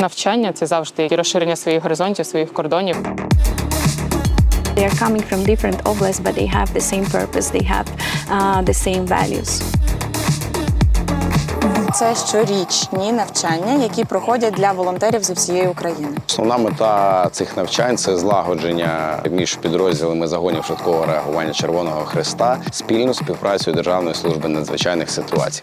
Навчання це завжди розширення своїх горизонтів, своїх кордонів. They are coming from different oblasts, but they have the same purpose, they have uh, the same values. Це щорічні навчання, які проходять для волонтерів зі всієї України. Основна мета цих навчань це злагодження між підрозділами загонів швидкого реагування Червоного Христа спільну співпрацю Державної служби надзвичайних ситуацій.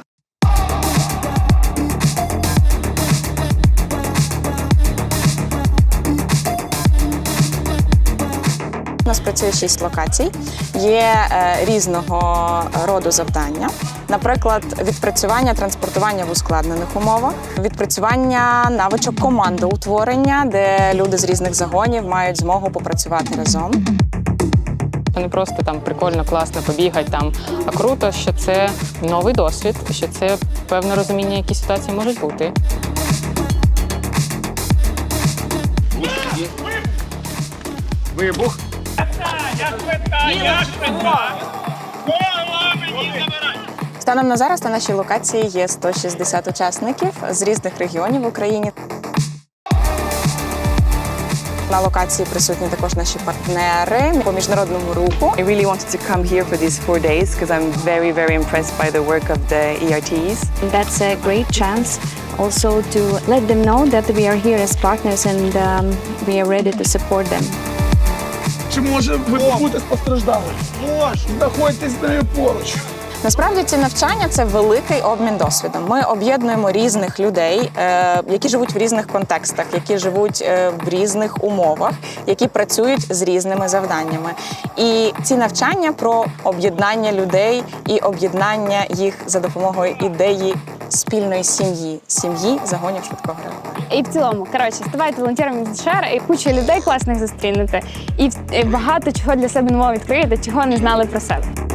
Нас працює шість локацій. Є е, різного роду завдання. Наприклад, відпрацювання транспортування в ускладнених умовах, відпрацювання навичок командоутворення, де люди з різних загонів мають змогу попрацювати разом. Це не просто там прикольно, класно побігати там, а круто, що це новий досвід, що це певне розуміння, які ситуації можуть бути. Вибух. Станом на зараз на нашій локації є 160 учасників з різних регіонів в Україні. На локації присутні також наші партнери по міжнародному руху. I really wanted to come here for these four days because I'm very, very impressed by the work of the ERTs. That's a great chance also to let them know that we are here as partners and um, we are ready to support them. Чи може ви бути постраждалим? Може. Знаходьтесь з нею поруч. Насправді ці навчання це великий обмін досвідом. Ми об'єднуємо різних людей, е, які живуть в різних контекстах, які живуть е, в різних умовах, які працюють з різними завданнями. І ці навчання про об'єднання людей і об'єднання їх за допомогою ідеї спільної сім'ї, сім'ї загонів швидкого реагування. І в цілому, коротше, ставайте волонтером з і куча людей класних зустрінете, і і багато чого для себе нового відкриєте, чого не знали про себе.